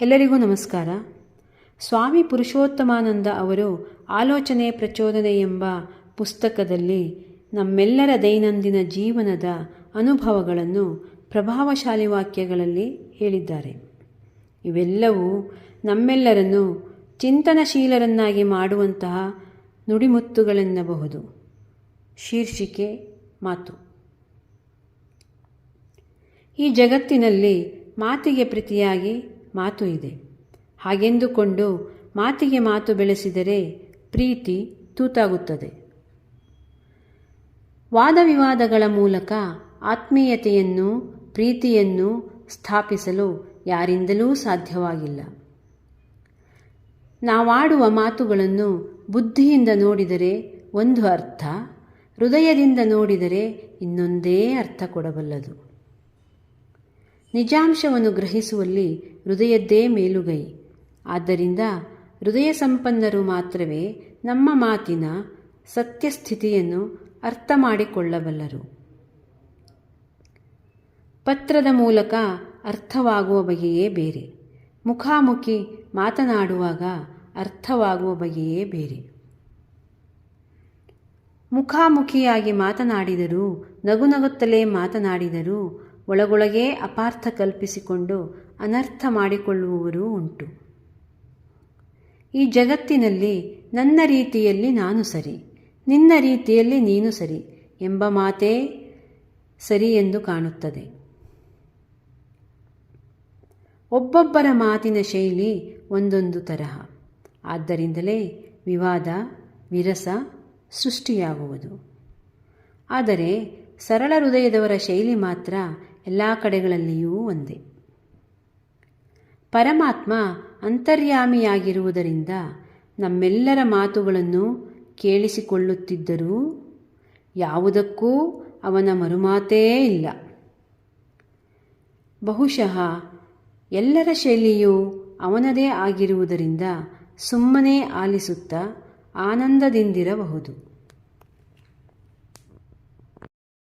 ಎಲ್ಲರಿಗೂ ನಮಸ್ಕಾರ. ಸ್ವಾಮಿ ಪುರುಷೋತ್ತಮಾನಂದ ಅವರು ಆಲೋಚನೆ ಪ್ರಚೋದನೆ ಎಂಬ ಪುಸ್ತಕದಲ್ಲಿ ನಮ್ಮೆಲ್ಲರ ದೈನಂದಿನ ಜೀವನದ ಅನುಭವಗಳನ್ನು ಪ್ರಭಾವಶಾಲಿ ವಾಕ್ಯಗಳಲ್ಲಿ ಹೇಳಿದ್ದಾರೆ. ಇವೆಲ್ಲವೂ ನಮ್ಮೆಲ್ಲರನ್ನು ಚಿಂತನಶೀಲರನ್ನಾಗಿ ಮಾಡುವಂತಹ ನುಡಿಮುತ್ತುಗಳೆನ್ನಬಹುದು. ಶೀರ್ಷಿಕೆ, ಮಾತು. ಈ ಜಗತ್ತಿನಲ್ಲಿ ಮಾತಿಗೆ ಪ್ರತಿಯಾಗಿ ಮಾತು ಇದೆ. ಹಾಗೆಂದುಕೊಂಡು ಮಾತಿಗೆ ಮಾತು ಬೆಳೆಸಿದರೆ ಪ್ರೀತಿ ತೂತಾಗುತ್ತದೆ. ವಾದವಿವಾದಗಳ ಮೂಲಕ ಆತ್ಮೀಯತೆಯನ್ನು, ಪ್ರೀತಿಯನ್ನು ಸ್ಥಾಪಿಸಲು ಯಾರಿಂದಲೂ ಸಾಧ್ಯವಾಗಿಲ್ಲ. ನಾವಾಡುವ ಮಾತುಗಳನ್ನು ಬುದ್ಧಿಯಿಂದ ನೋಡಿದರೆ ಒಂದು ಅರ್ಥ, ಹೃದಯದಿಂದ ನೋಡಿದರೆ ಇನ್ನೊಂದೇ ಅರ್ಥ ಕೊಡಬಲ್ಲದು. ನಿಜಾಂಶವನ್ನು ಗ್ರಹಿಸುವಲ್ಲಿ ಹೃದಯದ್ದೇ ಮೇಲುಗೈ. ಆದ್ದರಿಂದ ಹೃದಯ ಸಂಪನ್ನರು ಮಾತ್ರವೇ ನಮ್ಮ ಮಾತಿನ ಸತ್ಯಸ್ಥಿತಿಯನ್ನು ಅರ್ಥ ಮಾಡಿಕೊಳ್ಳಬಲ್ಲರು ಪತ್ರದ ಮೂಲಕ ಅರ್ಥವಾಗುವ ಬಗೆಯೇ ಬೇರೆ. ಮುಖಾಮುಖಿ ಮಾತನಾಡುವಾಗ ಅರ್ಥವಾಗುವ ಬಗೆಯೇ ಬೇರೆ. ಮುಖಾಮುಖಿಯಾಗಿ ಮಾತನಾಡಿದರೂ ನಗುನಗುತ್ತಲೇ ಮಾತನಾಡಿದರೂ ಒಳಗೊಳಗೇ ಅಪಾರ್ಥ ಕಲ್ಪಿಸಿಕೊಂಡು ಅನರ್ಥ ಮಾಡಿಕೊಳ್ಳುವವರೂ ಉಂಟು. ಈ ಜಗತ್ತಿನಲ್ಲಿ ನನ್ನ ರೀತಿಯಲ್ಲಿ ನಾನು ಸರಿ, ನಿನ್ನ ರೀತಿಯಲ್ಲಿ ನೀನು ಸರಿ ಎಂಬ ಮಾತೇ ಸರಿ ಎಂದು ಕಾಣುತ್ತದೆ. ಒಬ್ಬೊಬ್ಬರ ಮಾತಿನ ಶೈಲಿ ಒಂದೊಂದು ತರಹ. ಆದ್ದರಿಂದಲೇ ವಿವಾದ, ವಿರಸ ಸೃಷ್ಟಿಯಾಗುವುದು. ಆದರೆ ಸರಳ ಹೃದಯದವರ ಶೈಲಿ ಮಾತ್ರ ಎಲ್ಲ ಕಡೆಗಳಲ್ಲಿಯೂ ಒಂದೇ. ಪರಮಾತ್ಮ ಅಂತರ್ಯಾಮಿಯಾಗಿರುವುದರಿಂದ ನಮ್ಮೆಲ್ಲರ ಮಾತುಗಳನ್ನು ಕೇಳಿಸಿಕೊಳ್ಳುತ್ತಿದ್ದರೂ ಯಾವುದಕ್ಕೂ ಅವನ ಮರುಮಾತೇ ಇಲ್ಲ. ಬಹುಶಃ ಎಲ್ಲರ ಶೈಲಿಯೂ ಅವನದೇ ಆಗಿರುವುದರಿಂದ ಸುಮ್ಮನೆ ಆಲಿಸುತ್ತಾ ಆನಂದದಿಂದಿರಬಹುದು.